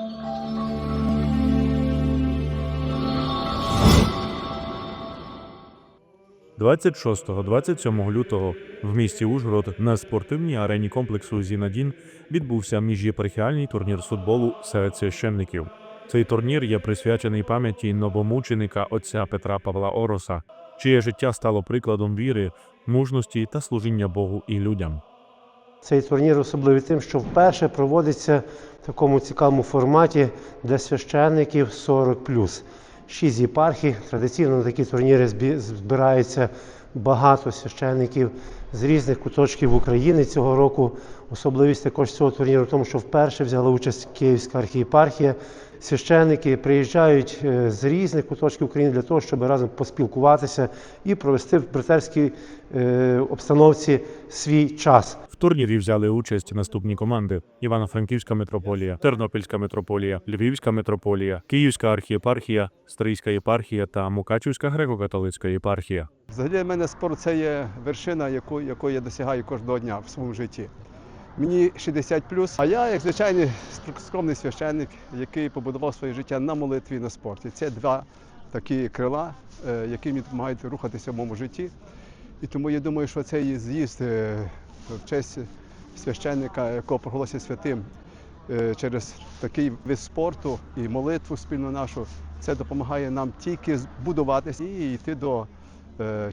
– 26-27 лютого в місті Ужгород на спортивній арені комплексу Зінадін відбувся міжєпархіальний турнір з футболу серед священників. Цей турнір є присвячений пам'яті новомученика отця Петра Павла Ороса, чиє життя стало прикладом віри, мужності та служіння Богу і людям. Цей турнір особливий тим, що вперше проводиться в такому цікавому форматі для священників 40+. Шість єпархій. Традиційно на такі турніри збираються багато священників з різних куточків України цього року. Особливість також цього турніру в тому, що вперше взяла участь Київська архієпархія. Священники приїжджають е, з різних куточків України для того, щоб разом поспілкуватися і провести в братерській е, обстановці свій час. В турнірі взяли участь наступні команди: Івано-Франківська митрополія, Тернопільська митрополія, Львівська митрополія, Київська архієпархія, Стрийська єпархія та Мукачівська греко-католицька єпархія. Взагалі для мене спорт це є вершина, яку, якої я досягаю кожного дня в своєму житті. Мені 60 а я, як звичайний скромний священник, який побудував своє життя на молитві на спорті. Це два такі крила, е, які мені допомагають рухатися в моєму житті. І тому я думаю, що цей з'їзд е, в честь священника, якого проголосив святим е, через такий вид спорту і молитву спільну нашу, це допомагає нам тільки будуватися і йти до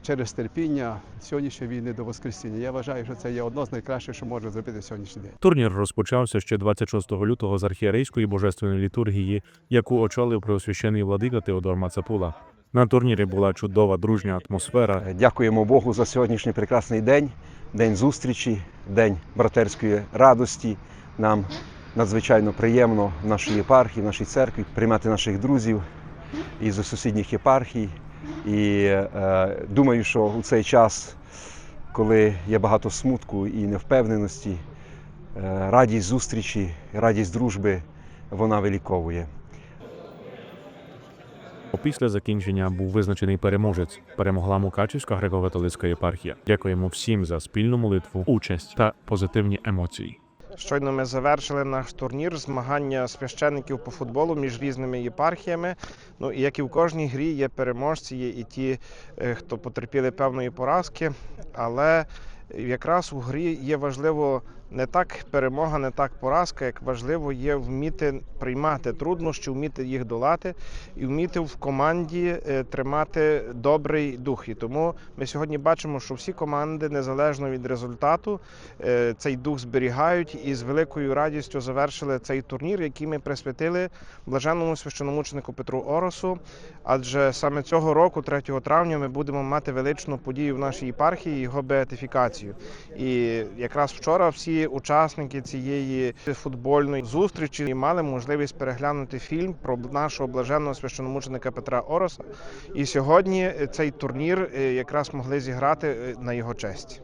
через терпіння сьогоднішньої війни до Воскресіння. Я вважаю, що це є одно з найкращих, що може зробити сьогоднішній день. Турнір розпочався ще 26 лютого з архієрейської божественної літургії, яку очолив преосвящений владика Теодор Мацапула. На турнірі була чудова дружня атмосфера. Дякуємо Богу за сьогоднішній прекрасний день, день зустрічі, день братерської радості. Нам надзвичайно приємно в нашій єпархії, в нашій церкві приймати наших друзів із сусідніх єпархій. І е, думаю, що у цей час, коли є багато смутку і невпевненості, е, радість зустрічі, радість дружби, вона виліковує. Після закінчення був визначений переможець. Перемогла Мукачівська греко-католицька єпархія. Дякуємо всім за спільну молитву, участь та позитивні емоції. Щойно ми завершили наш турнір змагання священників по футболу між різними єпархіями. Ну і як і в кожній грі є переможці, є і ті, е, хто потерпіли певної поразки. Але якраз у грі є важливо не так перемога, не так поразка, як важливо є вміти приймати труднощі, вміти їх долати і вміти в команді е, тримати добрий дух. І тому ми сьогодні бачимо, що всі команди, незалежно від результату, е, цей дух зберігають і з великою радістю завершили цей турнір, який ми присвятили блаженному священомученику Петру Оросу. Адже саме цього року, 3 травня, ми будемо мати величну подію в нашій єпархії його беатифікацію. І якраз вчора всі учасники цієї футбольної зустрічі мали можливість переглянути фільм про нашого блаженного священомученика Петра Ороса. І сьогодні цей турнір е, якраз могли зіграти е, на його честь.